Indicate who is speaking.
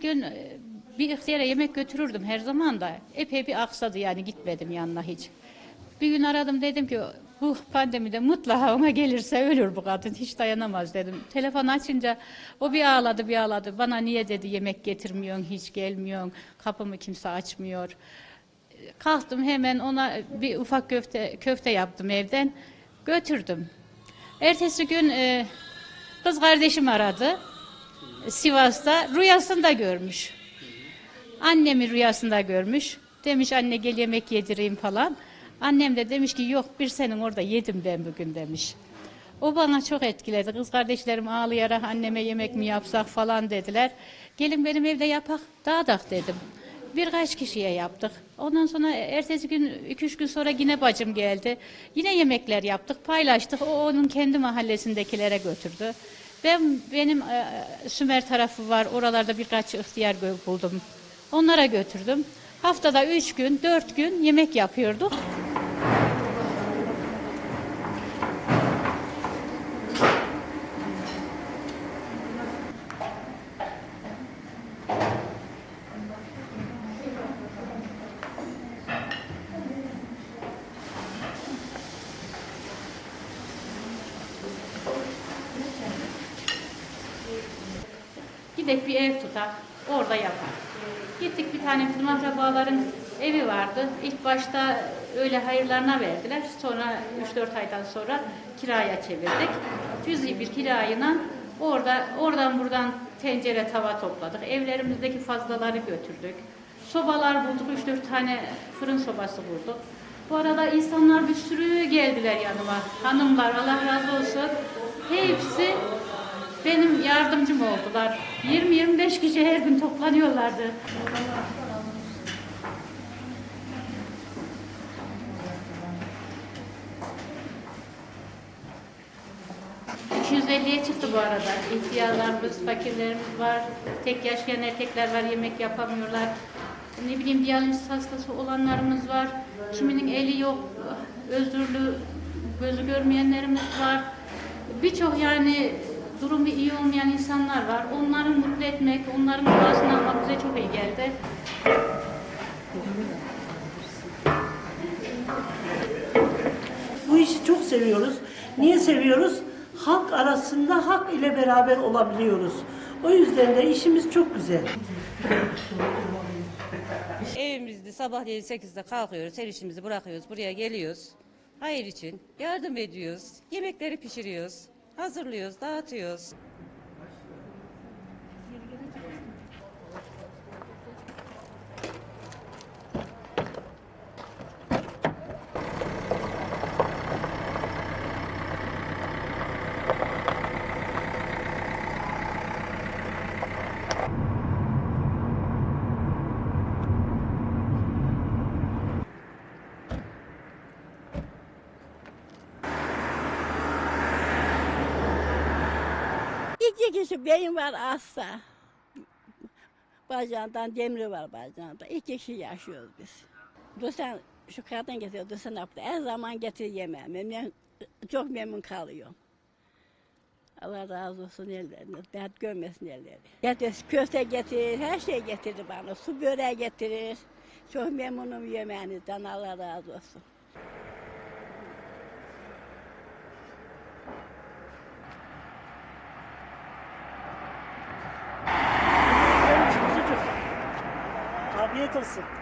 Speaker 1: gün e, bir ihtiyara yemek götürürdüm her zaman da. Epey bir aksadı yani gitmedim yanına hiç. Bir gün aradım dedim ki bu pandemide mutlaka ona gelirse ölür bu kadın hiç dayanamaz dedim. Telefon açınca o bir ağladı bir ağladı. Bana niye dedi yemek getirmiyorsun hiç gelmiyorsun kapımı kimse açmıyor. Kalktım hemen ona bir ufak köfte köfte yaptım evden götürdüm. Ertesi gün e, kız kardeşim aradı. Sivas'ta rüyasında görmüş. Annemi rüyasında görmüş. Demiş anne gel yemek yedireyim falan. Annem de demiş ki yok bir senin orada yedim ben bugün demiş. O bana çok etkiledi. Kız kardeşlerim ağlayarak anneme yemek mi yapsak falan dediler. Gelin benim evde yapak dağıdak dedim. Birkaç kişiye yaptık. Ondan sonra ertesi gün, iki üç gün sonra yine bacım geldi. Yine yemekler yaptık, paylaştık. O onun kendi mahallesindekilere götürdü. Ben benim e, Sümer tarafı var. Oralarda birkaç ihtiyar buldum. Onlara götürdüm. Haftada üç gün, dört gün yemek yapıyorduk. Gidek bir ev tutak, orada yapar. Gittik bir tane bizim akrabaların evi vardı. İlk başta öyle hayırlarına verdiler. Sonra 3-4 aydan sonra kiraya çevirdik. Cüzi bir kirayla orada oradan buradan tencere tava topladık. Evlerimizdeki fazlaları götürdük. Sobalar bulduk. 3-4 tane fırın sobası bulduk. Bu arada insanlar bir sürü geldiler yanıma. Hanımlar Allah razı olsun. Hepsi benim yardımcım oldular. 20-25 kişi her gün toplanıyorlardı. ...250'ye çıktı bu arada. İhtiyarlarımız, fakirlerimiz var. Tek yaşayan erkekler var, yemek yapamıyorlar. Ne bileyim diyaliz hastası olanlarımız var. Kiminin eli yok, özürlü, gözü görmeyenlerimiz var. Birçok yani durumu iyi olmayan insanlar var. Onları mutlu etmek, onların duasını almak bize çok iyi geldi.
Speaker 2: Bu işi çok seviyoruz. Niye seviyoruz? Halk arasında hak ile beraber olabiliyoruz. O yüzden de işimiz çok güzel.
Speaker 3: Evimizde sabahleyin 8'de kalkıyoruz, her işimizi bırakıyoruz, buraya geliyoruz. Hayır için yardım ediyoruz, yemekleri pişiriyoruz, hazırlıyoruz, dağıtıyoruz.
Speaker 4: İki kişi beyin var hasta. Bacağından demiri var bacağında. İki kişi yaşıyoruz biz. Dur sen şu kadın getiriyor, dur sen yaptı. Her zaman getir yemeğimi. Ben çok memnun kalıyorum. Allah razı olsun ellerine. Dert görmesin elleri. Getir, köfte getirir, her şey getirir bana. Su böreği getirir. Çok memnunum yemeğinizden. Allah razı olsun.
Speaker 2: Olsun.